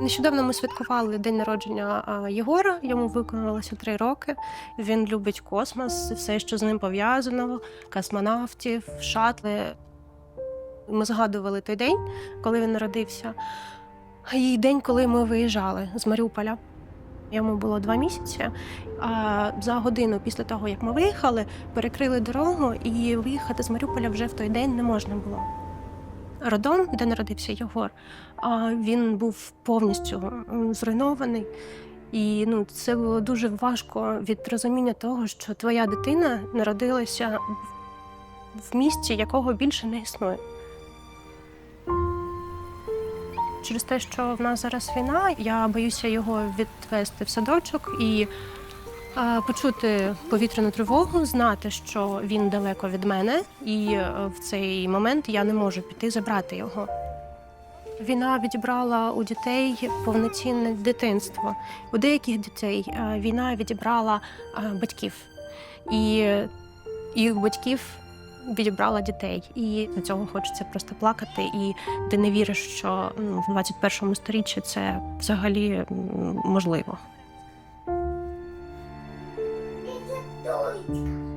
Нещодавно ми святкували день народження Єгора. Йому виконалося три роки. Він любить космос, все, що з ним пов'язано, космонавтів, шатли. Ми згадували той день, коли він народився, і день, коли ми виїжджали з Маріуполя. Йому було два місяці. А за годину після того, як ми виїхали, перекрили дорогу, і виїхати з Маріуполя вже в той день не можна було. Родом, де народився Єгор, а він був повністю зруйнований. І ну, це було дуже важко від розуміння того, що твоя дитина народилася в- місті, якого більше не існує. Через те, що в нас зараз війна, я боюся його відвести в садочок і почути повітряну тривогу, знати, що він далеко від мене, і е, в цей момент я не можу піти забрати його. Війна відібрала у дітей повноцінне дитинство. У деяких дітей е, війна відібрала е, батьків, і їх батьків відібрала дітей. І на цього хочеться просто плакати. І ти не віриш, що в 21 сторіччі це взагалі можливо. dois.